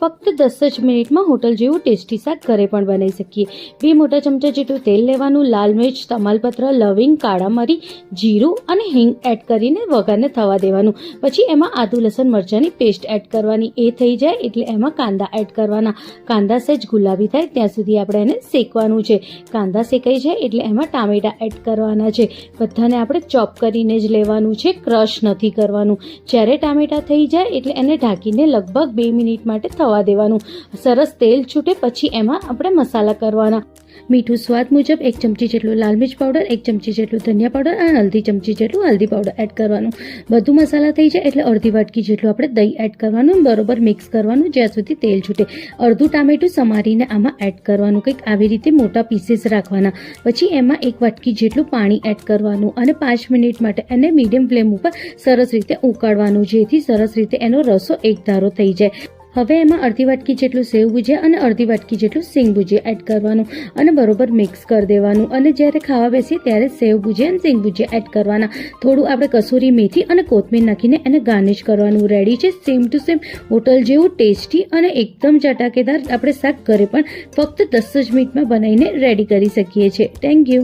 ફક્ત દસ જ મિનિટમાં હોટલ જેવું ટેસ્ટી શાક ઘરે પણ બનાવી શકીએ. બે મોટા ચમચા જેટલું તેલ લેવાનું, લાલ મિર્ચ, તમાલપત્ર, લવિંગ, કાળા મરી, જીરું અને હિંગ એડ કરીને વઘારને થવા દેવાનું. પછી એમાં આદુ, લસણ, મરચાંની પેસ્ટ એડ કરવાની. એ થઈ જાય એટલે એમાં કાંદા એડ કરવાના. કાંદા સહેજ ગુલાબી થાય ત્યાં સુધી આપણે એને શેકવાનું છે. કાંદા શેકાઈ જાય એટલે એમાં ટામેટા એડ કરવાના છે. બધાને આપણે ચોપ કરીને જ લેવાનું છે. ક્રશ નથી કરવાનું. જ્યારે ટામેટા થઈ જાય એટલે એને ઢાંકીને લગભગ બે મિનિટ માટે થવા દેવાનું. સરસ તેલ છૂટે પછી એમાં આપણે મસાલા કરવાના. મીઠું સ્વાદ મુજબ એક ચમચી જેટલું લાલ મિર્ચ પાવડર, એક ચમચી જેટલું ધનિયા પાવડર અને હલ્દી ચમચી જેટલું હલ્દી પાવડર એડ કરવાનું. બધું મસાલા થઈ જાય એટલે અડધી વાટકી જેટલું આપણે દહીં એડ કરવાનું, બરોબર મિક્સ કરવાનું જ્યાં સુધી તેલ છૂટે. અડધું ટામેટું સમારીને આમાં એડ કરવાનું, કંઈક આવી રીતે મોટા પીસીસ રાખવાના. પછી એમાં એક વાટકી જેટલું પાણી એડ કરવાનું અને પાંચ મિનિટ માટે એને મીડિયમ ફ્લેમ ઉપર સરસ રીતે ઉકાળવાનું, જેથી સરસ રીતે એનો રસો એકધારો થઈ જાય. હવે એમાં અડધી વાટકી જેટલું સેવ ભુજિયા અને અડધી વાટકી જેટલું સિંગ ભુજિયા એડ કરવાનું અને બરોબર મિક્સ કરી દેવાનું. અને જ્યારે ખાવા બેસીએ ત્યારે સેવ ભુજિયા અને સિંગ ભુજિયા એડ કરવાના. થોડું આપણે કસૂરી મેથી અને કોથમીર નાખીને એને ગાર્નિશ કરવાનું. રેડી છે? સેમ ટુ સેમ હોટલ જેવું ટેસ્ટી અને એકદમ ચટાકેદાર આપણે શાક ઘરે પણ ફક્ત દસ જ મિનિટમાં બનાવીને રેડી કરી શકીએ છીએ. Thank you